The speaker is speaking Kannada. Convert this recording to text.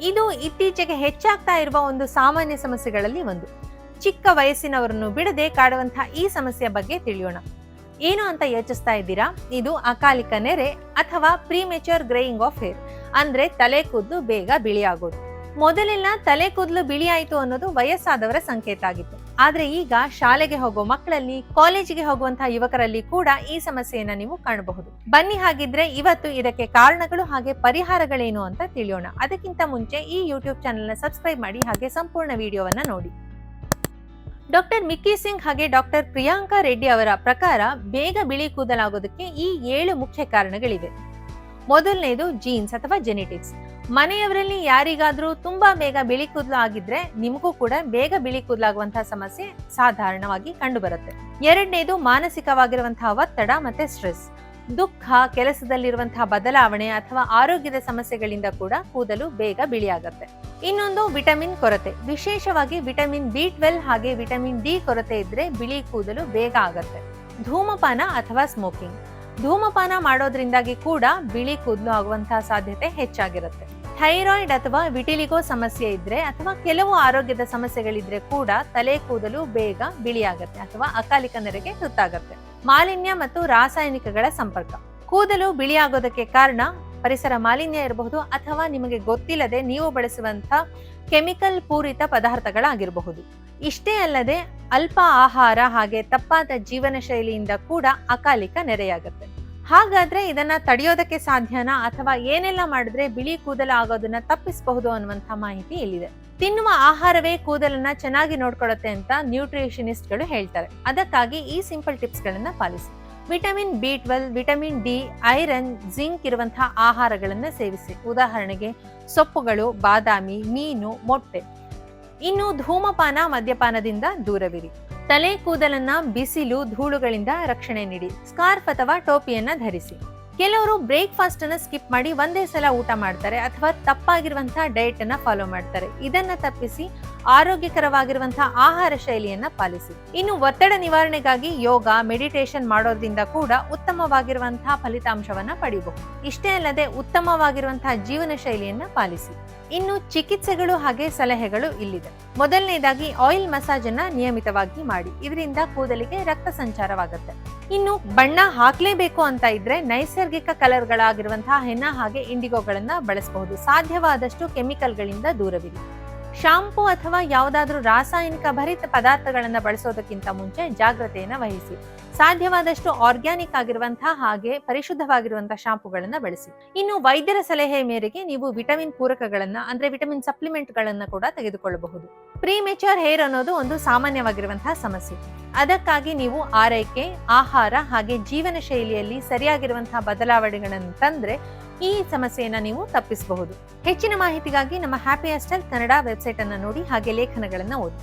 ಇದು ಇತ್ತೀಚೆಗೆ ಹೆಚ್ಚಾಗ್ತಾ ಇರುವ ಒಂದು ಸಾಮಾನ್ಯ ಸಮಸ್ಯೆಗಳಲ್ಲಿ ಒಂದು. ಚಿಕ್ಕ ವಯಸ್ಸಿನವರನ್ನು ಬಿಡದೆ ಕಾಡುವಂತಹ ಈ ಸಮಸ್ಯೆಯ ಬಗ್ಗೆ ತಿಳಿಯೋಣ. ಏನು ಅಂತ ಯೋಚಿಸ್ತಾ ಇದ್ದೀರಾ? ಇದು ಅಕಾಲಿಕ ನೆರೆ ಅಥವಾ ಪ್ರಿಮೆಚರ್ ಗ್ರೇಯಿಂಗ್ ಆಫ್ ಹೇರ್ ಅಂದ್ರೆ ತಲೆ ಕೂದಲು ಬೇಗ ಬಿಳಿಯಾಗೋದು. ಮೊದಲೆಲ್ಲ ತಲೆ ಕೂದಲು ಬಿಳಿ ಆಯ್ತು ಅನ್ನೋದು ವಯಸ್ಸಾದವರ ಸಂಕೇತ ಆಗಿತ್ತು. ಆದ್ರೆ ಈಗ ಶಾಲೆಗೆ ಹೋಗೋ ಮಕ್ಕಳಲ್ಲಿ, ಕಾಲೇಜಿಗೆ ಹೋಗುವಂತಹ ಯುವಕರಲ್ಲಿ ಕೂಡ ಈ ಸಮಸ್ಯೆಯನ್ನ ನೀವು ಕಾಣಬಹುದು. ಬನ್ನಿ ಹಾಗಿದ್ರೆ ಇವತ್ತು ಇದಕ್ಕೆ ಕಾರಣಗಳು ಹಾಗೆ ಪರಿಹಾರಗಳೇನು ಅಂತ ತಿಳಿಯೋಣ. ಅದಕ್ಕಿಂತ ಮುಂಚೆ ಈ ಯೂಟ್ಯೂಬ್ ಚಾನೆಲ್ನ ಸಬ್ಸ್ಕ್ರೈಬ್ ಮಾಡಿ ಹಾಗೆ ಸಂಪೂರ್ಣ ವಿಡಿಯೋವನ್ನ ನೋಡಿ. ಡಾಕ್ಟರ್ ಮಿಕ್ಕಿ ಸಿಂಗ್ ಹಾಗೆ ಡಾಕ್ಟರ್ ಪ್ರಿಯಾಂಕಾ ರೆಡ್ಡಿ ಅವರ ಪ್ರಕಾರ ಬೇಗ ಬಿಳಿ ಕೂದಲಾಗೋದಕ್ಕೆ ಈ ಏಳು ಮುಖ್ಯ ಕಾರಣಗಳಿವೆ. ಮೊದಲನೇದು ಜೀನ್ಸ್ ಅಥವಾ ಜೆನೆಟಿಕ್ಸ್ ಮನೆಯವರಲ್ಲಿ ಯಾರಿಗಾದ್ರೂ ತುಂಬಾ ಬೇಗ ಬಿಳಿ ಕೂದಲು ಆಗಿದ್ರೆ ನಿಮಗೂ ಕೂಡ ಬೇಗ ಬಿಳಿ ಕೂದಲಾಗುವಂತಹ ಸಮಸ್ಯೆ ಸಾಧಾರಣವಾಗಿ ಕಂಡುಬರುತ್ತೆ. ಎರಡನೇದು ಮಾನಸಿಕವಾಗಿರುವಂತಹ ಒತ್ತಡ ಮತ್ತೆ ಸ್ಟ್ರೆಸ್. ದುಃಖ, ಕೆಲಸದಲ್ಲಿರುವಂತಹ ಬದಲಾವಣೆ ಅಥವಾ ಆರೋಗ್ಯದ ಸಮಸ್ಯೆಗಳಿಂದ ಕೂಡ ಕೂದಲು ಬೇಗ ಬಿಳಿಯಾಗತ್ತೆ. ಇನ್ನೊಂದು ವಿಟಮಿನ್ ಕೊರತೆ. ವಿಶೇಷವಾಗಿ ವಿಟಮಿನ್ ಬಿ ಟ್ವೆಲ್ ಹಾಗೆ ವಿಟಮಿನ್ ಡಿ ಕೊರತೆ ಇದ್ರೆ ಬಿಳಿ ಕೂದಲು ಬೇಗ ಆಗತ್ತೆ. ಧೂಮಪಾನ ಅಥವಾ ಸ್ಮೋಕಿಂಗ್. ಧೂಮಪಾನ ಮಾಡೋದ್ರಿಂದಾಗಿ ಕೂಡ ಬಿಳಿ ಕೂದಲು ಆಗುವಂತಹ ಸಾಧ್ಯತೆ ಹೆಚ್ಚಾಗಿರುತ್ತೆ. ಥೈರಾಯ್ಡ್ ಅಥವಾ ವಿಟಿಲಿಗೋ ಸಮಸ್ಯೆ ಇದ್ರೆ ಅಥವಾ ಕೆಲವು ಆರೋಗ್ಯದ ಸಮಸ್ಯೆಗಳಿದ್ರೆ ಕೂಡ ತಲೆ ಕೂದಲು ಬೇಗ ಬಿಳಿಯಾಗತ್ತೆ ಅಥವಾ ಅಕಾಲಿಕ ನೆರೆಗೆ ತುತ್ತಾಗತ್ತೆ. ಮಾಲಿನ್ಯ ಮತ್ತು ರಾಸಾಯನಿಕಗಳ ಸಂಪರ್ಕ. ಕೂದಲು ಬಿಳಿಯಾಗೋದಕ್ಕೆ ಕಾರಣ ಪರಿಸರ ಮಾಲಿನ್ಯ ಇರಬಹುದು ಅಥವಾ ನಿಮಗೆ ಗೊತ್ತಿಲ್ಲದೆ ನೀವು ಬಳಸುವಂತ ಕೆಮಿಕಲ್ ಪೂರಿತ ಪದಾರ್ಥಗಳಾಗಿರಬಹುದು. ಇಷ್ಟೇ ಅಲ್ಲದೆ ಅಲ್ಪ ಆಹಾರ ಹಾಗೆ ತಪ್ಪಾದ ಜೀವನ ಶೈಲಿಯಿಂದ ಕೂಡ ಅಕಾಲಿಕ ನೆರೆಯಾಗುತ್ತೆ. ಹಾಗಾದ್ರೆ ಇದನ್ನ ತಡೆಯೋದಕ್ಕೆ ಸಾಧ್ಯನಾ? ಅಥವಾ ಏನೆಲ್ಲ ಮಾಡಿದ್ರೆ ಬಿಳಿ ಕೂದಲ ಆಗೋದನ್ನ ತಪ್ಪಿಸಬಹುದು ಅನ್ನುವಂಥ ಮಾಹಿತಿ ಇಲ್ಲಿದೆ. ತಿನ್ನುವ ಆಹಾರವೇ ಕೂದಲನ್ನ ಚೆನ್ನಾಗಿ ನೋಡ್ಕೊಳತ್ತೆ ಅಂತ ನ್ಯೂಟ್ರಿಷನಿಸ್ಟ್ಗಳು ಹೇಳ್ತಾರೆ. ಅದಕ್ಕಾಗಿ ಈ ಸಿಂಪಲ್ ಟಿಪ್ಸ್ ಗಳನ್ನ policy. Vitamin B twelve, vitamin D, iron, zinc ಇರುವಂತಹ ಆಹಾರಗಳನ್ನ ಸೇವಿಸಿ. ಉದಾಹರಣೆಗೆ ಸೊಪ್ಪುಗಳು, ಬಾದಾಮಿ, ಮೀನು, ಮೊಟ್ಟೆ. ಇನ್ನು ಧೂಮಪಾನ ಮದ್ಯಪಾನದಿಂದ ದೂರವಿರಿ. ತಲೆ ಕೂದಲನ್ನ ಬಿಸಿಲು, ಧೂಳುಗಳಿಂದ ರಕ್ಷಣೆ ನೀಡಿ. ಸ್ಕಾರ್ಫ್ ಅಥವಾ ಟೋಪಿಯನ್ನ ಧರಿಸಿ. ಕೆಲವರು ಬ್ರೇಕ್ಫಾಸ್ಟ್ ಅನ್ನ ಸ್ಕಿಪ್ ಮಾಡಿ ಒಂದೇ ಸಲ ಊಟ ಮಾಡ್ತಾರೆ ಅಥವಾ ತಪ್ಪಾಗಿರುವಂತಹ ಡಯಟ್ ಅನ್ನ ಫಾಲೋ ಮಾಡ್ತಾರೆ. ಇದನ್ನ ತಪ್ಪಿಸಿ ಆರೋಗ್ಯಕರವಾಗಿರುವಂತಹ ಆಹಾರ ಶೈಲಿಯನ್ನ ಪಾಲಿಸಿ. ಇನ್ನು ಒತ್ತಡ ನಿವಾರಣೆಗಾಗಿ ಯೋಗ, ಮೆಡಿಟೇಷನ್ ಮಾಡೋದ್ರಿಂದ ಕೂಡ ಉತ್ತಮವಾಗಿರುವಂತಹ ಫಲಿತಾಂಶವನ್ನ ಪಡೆಯಬಹುದು ಇಷ್ಟೇ ಅಲ್ಲದೆ ಉತ್ತಮವಾಗಿರುವಂತಹ ಜೀವನ ಶೈಲಿಯನ್ನ ಪಾಲಿಸಿ. ಇನ್ನು ಚಿಕಿತ್ಸೆಗಳು ಹಾಗೆ ಸಲಹೆಗಳು ಇಲ್ಲಿದೆ. ಮೊದಲನೇದಾಗಿ ಆಯಿಲ್ ಮಸಾಜ್ ಅನ್ನ ನಿಯಮಿತವಾಗಿ ಮಾಡಿ. ಇದರಿಂದ ಕೂದಲಿಗೆ ರಕ್ತ ಸಂಚಾರವಾಗುತ್ತೆ. ಇನ್ನು ಬಣ್ಣ ಹಾಕ್ಲೇಬೇಕು ಅಂತ ಇದ್ರೆ ನೈಸರ್ಗಿಕ ಕಲರ್ಗಳಾಗಿರುವಂತಹ ಹೆನ್ನ ಹಾಗೆ ಇಂಡಿಗೋಗಳನ್ನ ಬಳಸಬಹುದು. ಸಾಧ್ಯವಾದಷ್ಟು ಕೆಮಿಕಲ್ಗಳಿಂದ ದೂರವಿರಿ. ಶಾಂಪೂ ಅಥವಾ ಯಾವುದಾದ್ರೂ ರಾಸಾಯನಿಕ ಭರಿತ ಪದಾರ್ಥಗಳನ್ನ ಬಳಸೋದಕ್ಕಿಂತ ಮುಂಚೆ ಜಾಗ್ರತೆಯನ್ನ ವಹಿಸಿ. ಸಾಧ್ಯವಾದಷ್ಟು ಆರ್ಗ್ಯಾನಿಕ್ ಆಗಿರುವಂತಹ ಹಾಗೆ ಪರಿಶುದ್ಧವಾಗಿರುವಂತಹ ಶಾಂಪುಗಳನ್ನ ಬಳಸಿ. ಇನ್ನು ವೈದ್ಯರ ಸಲಹೆ ಮೇರೆಗೆ ನೀವು ವಿಟಮಿನ್ ಪೂರಕಗಳನ್ನ, ಅಂದ್ರೆ ವಿಟಮಿನ್ ಸಪ್ಲಿಮೆಂಟ್ ಗಳನ್ನ ಕೂಡ ತೆಗೆದುಕೊಳ್ಳಬಹುದು. ಪ್ರೀಮೆಚರ್ ಹೇರ್ ಅನ್ನೋದು ಒಂದು ಸಾಮಾನ್ಯವಾಗಿರುವಂತಹ ಸಮಸ್ಯೆ. ಅದಕ್ಕಾಗಿ ನೀವು ಆರೈಕೆ, ಆಹಾರ ಹಾಗೆ ಜೀವನ ಶೈಲಿಯಲ್ಲಿ ಸರಿಯಾಗಿರುವಂತಹ ಬದಲಾವಣೆಗಳನ್ನು ತಂದ್ರೆ ಈ ಸಮಸ್ಯೆಯನ್ನ ನೀವು ತಪ್ಪಿಸಬಹುದು. ಹೆಚ್ಚಿನ ಮಾಹಿತಿಗಾಗಿ ನಮ್ಮ ಹ್ಯಾಪಿ ಹಾಸ್ಟೆಲ್ ಕನ್ನಡ ವೆಬ್ಸೈಟ್ ಅನ್ನು ನೋಡಿ ಹಾಗೆ ಲೇಖನಗಳನ್ನ ಓದಿ.